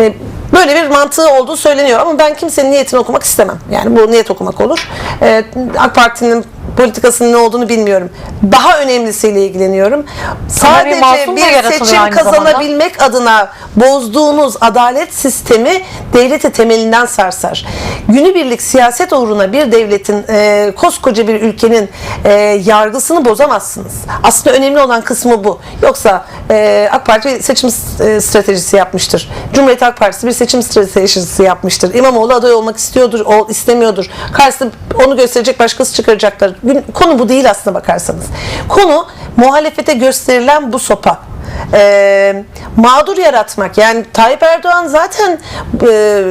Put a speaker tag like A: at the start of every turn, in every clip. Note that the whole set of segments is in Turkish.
A: E, Böyle bir mantığı olduğu söyleniyor ama ben kimsenin niyetini okumak istemem. Yani bu niyet okumak olur. E, AK Parti'nin politikasının ne olduğunu bilmiyorum. Daha önemlisiyle ilgileniyorum. Sadece
B: masum da
A: bir
B: yaratılıyor
A: seçim
B: aynı
A: kazanabilmek adına bozduğunuz adalet sistemi devleti temelinden sarsar. Günübirlik siyaset uğruna bir devletin, e, koskoca bir ülkenin e, yargısını bozamazsınız. Aslında önemli olan kısmı bu. Yoksa e, AK Parti seçim e, stratejisi yapmıştır. Cumhuriyet Halk Partisi bir seçim stratejisi yapmıştır. İmamoğlu aday olmak istiyordur, o istemiyordur. Karşısında onu gösterecek başkası çıkaracaklar. Konu bu değil aslında bakarsanız. Konu muhalefete gösterilen bu sopa. Ee, mağdur yaratmak yani Tayyip Erdoğan zaten e,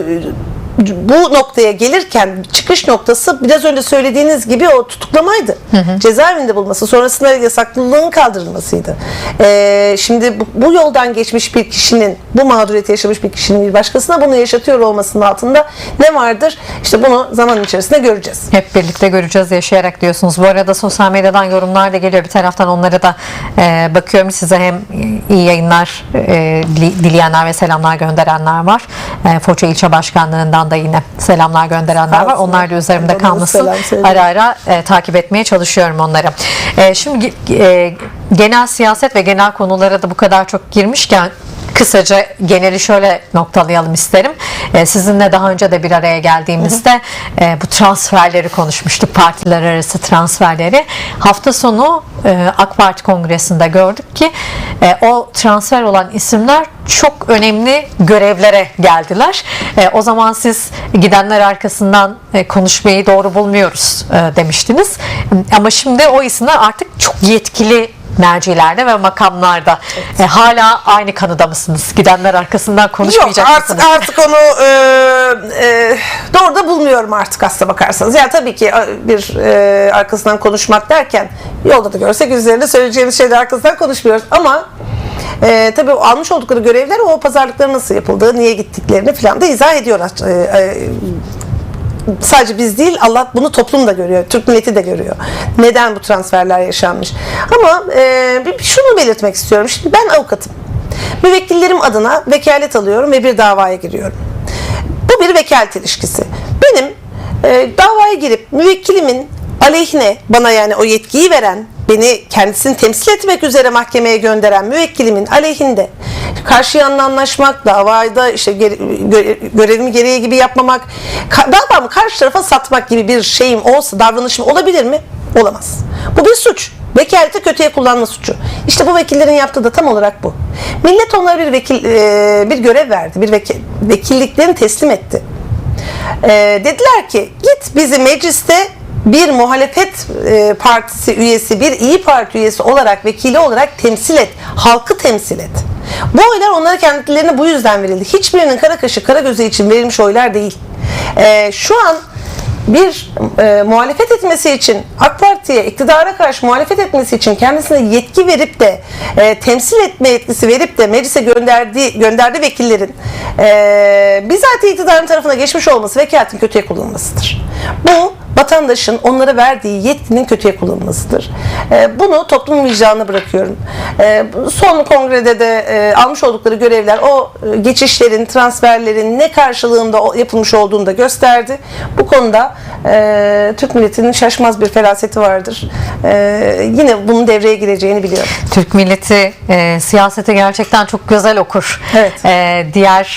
A: bu noktaya gelirken çıkış noktası biraz önce söylediğiniz gibi o tutuklamaydı. Cezaevinde bulması sonrasında yasaklılığın kaldırılmasıydı. Ee, şimdi bu, bu yoldan geçmiş bir kişinin bu mağduriyeti yaşamış bir kişinin bir başkasına bunu yaşatıyor olmasının altında ne vardır? İşte bunu zaman içerisinde göreceğiz.
B: Hep birlikte göreceğiz yaşayarak diyorsunuz. Bu arada sosyal medyadan yorumlar da geliyor. Bir taraftan onlara da e, bakıyorum. Size hem iyi yayınlar e, dileyenler ve selamlar gönderenler var. E, Foça İlçe Başkanlığından da yine selamlar gönderenler var. Onlar da üzerimde kalmasın. Ara ara e, takip etmeye çalışıyorum onları. E, şimdi e, genel siyaset ve genel konulara da bu kadar çok girmişken kısaca geneli şöyle noktalayalım isterim. E, sizinle daha önce de bir araya geldiğimizde e, bu transferleri konuşmuştuk. Partiler arası transferleri. Hafta sonu AK Parti Kongresi'nde gördük ki e, o transfer olan isimler çok önemli görevlere geldiler. E, o zaman siz gidenler arkasından e, konuşmayı doğru bulmuyoruz e, demiştiniz. Ama şimdi o isimler artık çok yetkili mercilerde ve makamlarda. E, hala aynı kanıda mısınız? Gidenler arkasından
A: Yok
B: konuşmayacak
A: artık
B: mısınız?
A: artık onu e, e, doğru da bulmuyorum artık aslına bakarsanız. Yani tabii ki bir e, arkasından konuşmak derken yolda da görsek üzerinde söyleyeceğimiz şeyler arkasından konuşmuyoruz ama e, tabii almış oldukları görevler o pazarlıkların nasıl yapıldığı, niye gittiklerini falan da izah ediyorlar. E, e, sadece biz değil Allah bunu toplum da görüyor. Türk milleti de görüyor. Neden bu transferler yaşanmış. Ama e, şunu belirtmek istiyorum. Şimdi ben avukatım. Müvekkillerim adına vekalet alıyorum ve bir davaya giriyorum. Bu bir vekalet ilişkisi. Benim e, davaya girip müvekkilimin aleyhine bana yani o yetkiyi veren beni kendisini temsil etmek üzere mahkemeye gönderen müvekkilimin aleyhinde karşı yanına anlaşmak, davada işte görevimi gereği gibi yapmamak, davamı karşı tarafa satmak gibi bir şeyim olsa, davranışım olabilir mi? Olamaz. Bu bir suç. Vekaleti kötüye kullanma suçu. İşte bu vekillerin yaptığı da tam olarak bu. Millet onlara bir vekil e, bir görev verdi. Bir vekil, vekilliklerini teslim etti. E, dediler ki git bizi mecliste bir muhalefet e, partisi üyesi, bir iyi Parti üyesi olarak, vekili olarak temsil et. Halkı temsil et. Bu oylar onlara kendilerine bu yüzden verildi. Hiçbirinin kara kaşı, kara gözü için verilmiş oylar değil. E, şu an bir e, muhalefet etmesi için AK Parti'ye iktidara karşı muhalefet etmesi için kendisine yetki verip de e, temsil etme yetkisi verip de meclise gönderdiği gönderdiği vekillerin e, bizatihi iktidarın tarafına geçmiş olması vekaletin kötüye kullanılmasıdır. Bu vatandaşın onlara verdiği yetkinin kötüye kullanılmasıdır. E, bunu toplumun vicdanına bırakıyorum. E, son kongrede de e, almış oldukları görevler o e, geçişlerin, transferlerin ne karşılığında yapılmış olduğunu da gösterdi. Bu konuda e, Türk milletinin şaşmaz bir felaseti vardır. E, yine bunun devreye gireceğini biliyorum.
B: Türk milleti e, siyaseti gerçekten çok güzel okur.
A: Evet.
B: E, diğer